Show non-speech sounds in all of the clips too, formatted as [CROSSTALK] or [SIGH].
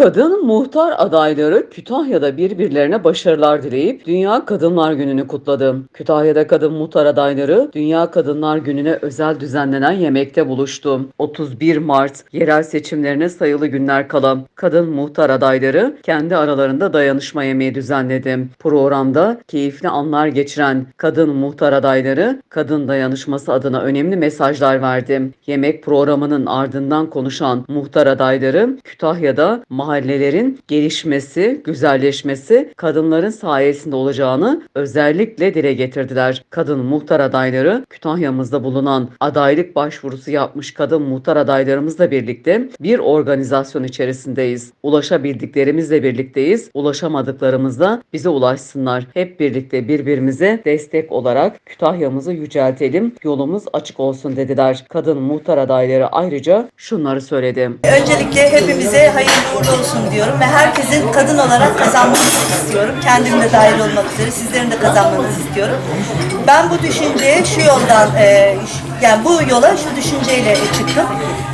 Kadın muhtar adayları Kütahya'da birbirlerine başarılar dileyip Dünya Kadınlar Günü'nü kutladı. Kütahya'da kadın muhtar adayları Dünya Kadınlar Günü'ne özel düzenlenen yemekte buluştu. 31 Mart yerel seçimlerine sayılı günler kala kadın muhtar adayları kendi aralarında dayanışma yemeği düzenledi. Programda keyifli anlar geçiren kadın muhtar adayları kadın dayanışması adına önemli mesajlar verdi. Yemek programının ardından konuşan muhtar adayları Kütahya'da mahallelerin gelişmesi, güzelleşmesi kadınların sayesinde olacağını özellikle dile getirdiler. Kadın muhtar adayları Kütahya'mızda bulunan adaylık başvurusu yapmış kadın muhtar adaylarımızla birlikte bir organizasyon içerisindeyiz. Ulaşabildiklerimizle birlikteyiz. Ulaşamadıklarımızda bize ulaşsınlar. Hep birlikte birbirimize destek olarak Kütahya'mızı yüceltelim, yolumuz açık olsun dediler. Kadın muhtar adayları ayrıca şunları söyledi. Öncelikle hepimize hayırlı uğurlu olsun diyorum ve herkesin kadın olarak kazanmasını istiyorum. Kendim de dahil olmak üzere sizlerin de kazanmanızı istiyorum. Ben bu düşünceye şu yoldan, e, yani bu yola şu düşünceyle çıktım.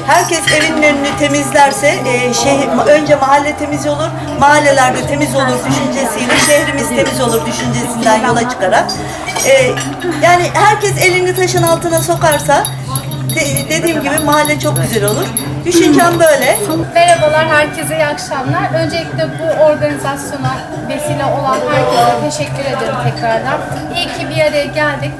Herkes evinin önünü temizlerse e, şehir, önce mahalle temiz olur, mahallelerde temiz olur düşüncesiyle şehrimiz temiz olur düşüncesinden yola çıkarak. e, yani herkes elini taşın altına sokarsa de- dediğim gibi mahalle çok güzel olur. Düşüncem böyle. Merhabalar herkese iyi akşamlar. Öncelikle bu organizasyona vesile olan herkese teşekkür ederim tekrardan. İyi ki bir araya geldik.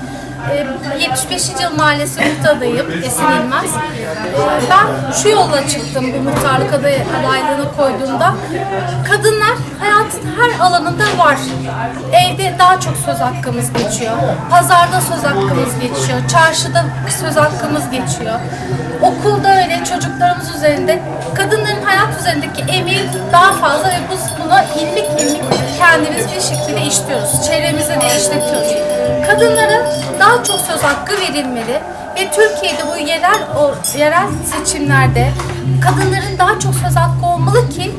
Ee, 75. yıl mahallesi muhtadayım Esin İlmez. Ee, Ben şu yolla çıktım bu muhtarlık aday, adaylığını koyduğumda. Kadınlar her alanında var. Evde daha çok söz hakkımız geçiyor. Pazarda söz hakkımız geçiyor. Çarşıda söz hakkımız geçiyor. Okulda öyle çocuklarımız üzerinde kadınların hayat üzerindeki emeği daha fazla ve biz buna ilmik ilmik kendimiz bir şekilde işliyoruz. Çevremize de işletiyoruz. Kadınlara daha çok söz hakkı verilmeli ve Türkiye'de bu yerel o yerel seçimlerde kadınların daha çok söz hakkı olmalı ki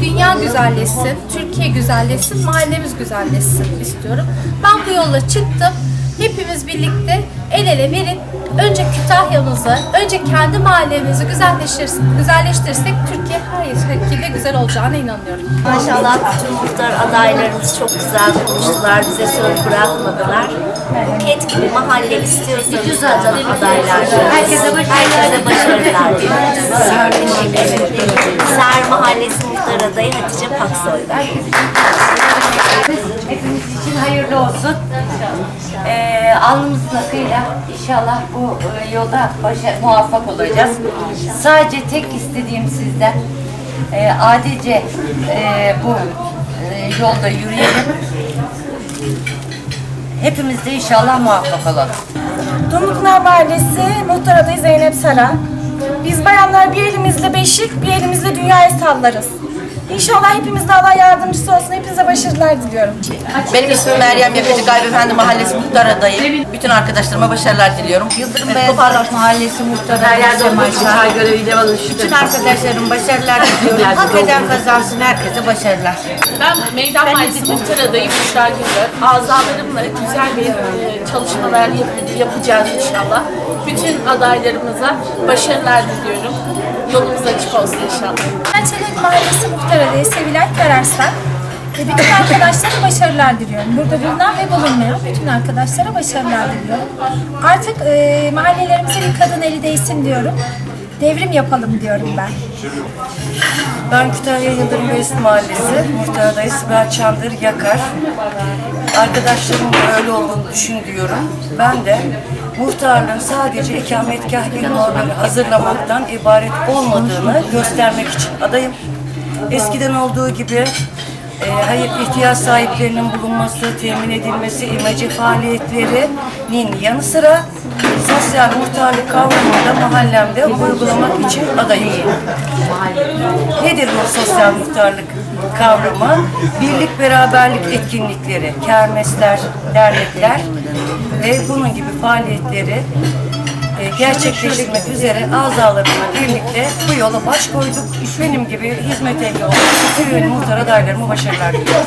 dünya güzelleşsin, Türkiye güzelleşsin, mahallemiz güzelleşsin istiyorum. Ben bu yola çıktım. Hepimiz birlikte el ele verip önce Kütahya'mızı, önce kendi mahallemizi güzelleştirirsek, güzelleştirirsek Türkiye her şekilde güzel olacağına inanıyorum. Maşallah bütün muhtar adaylarımız çok güzel konuştular. Bize söz bırakmadılar. Buket gibi mahalle istiyorsanız kadın adaylar. Herkese başarılar. Herkese başarılar. Teşekkür ederim. Mahallesi muhtar adayı Hatice Paksoy. Hepimiz için hayırlı olsun. Ee, alnımızın akıyla inşallah bu e, yolda başa, muvaffak olacağız. Sadece tek istediğim sizden e, adice e, bu e, yolda yürüyelim. Hepimiz de inşallah muvaffak olalım. Dumlupınar Mahallesi muhtar adayı Zeynep Sara. Biz bayanlar bir elimizle beşik, bir elimizle dünyayı sallarız. İnşallah hepimizde Allah yardımcısı olsun. Hepinize başarılar diliyorum. Benim ismim Meryem Yakıcı Gaybefendi Mahallesi Muhtar adayım. Bütün arkadaşlarıma başarılar diliyorum. Yıldırım Beyazıt Mahallesi Semal görevi alın. Bütün arkadaşlarım başarılar [LAUGHS] diliyorum. Hak eden kazansın herkese başarılar. Ben Meydan Mahallesi Muhtar adayı Büşra Güngör. Azalarımla güzel bir e, çalışmalar yap- yapacağız inşallah. Bütün adaylarımıza başarılar diliyorum. Yolumuz açık olsun inşallah. Ben Çelik Mahallesi adayı Sevilay Kararslan. Ve bütün arkadaşlara başarılar diliyorum. Burada bulunan ve bulunmayan bütün arkadaşlara başarılar diliyorum. Artık e, mahallelerimize bir kadın eli değsin diyorum. Devrim yapalım diyorum ben. Ben Kütahya Yıldırım Beyazıt Mahallesi, muhtar adayı Sibel Çandır Yakar. Arkadaşlarım da öyle olduğunu düşünüyorum. Ben de muhtarlığın sadece ikametgah imamları hazırlamaktan ibaret olmadığını göstermek için adayım. Eskiden olduğu gibi e, hayır ihtiyaç sahiplerinin bulunması, temin edilmesi, imece faaliyetlerinin yanı sıra sosyal muhtarlık kavramını da mahallemde uygulamak için adayım. Nedir bu sosyal muhtarlık kavramı? Birlik beraberlik etkinlikleri, kermesler, dernekler ve bunun gibi faaliyetleri gerçekleştirmek üzere azalarımla birlikte bu yola baş koyduk. Benim gibi hizmet ehli olan bütün muhtar adaylarıma başarılar diliyorum.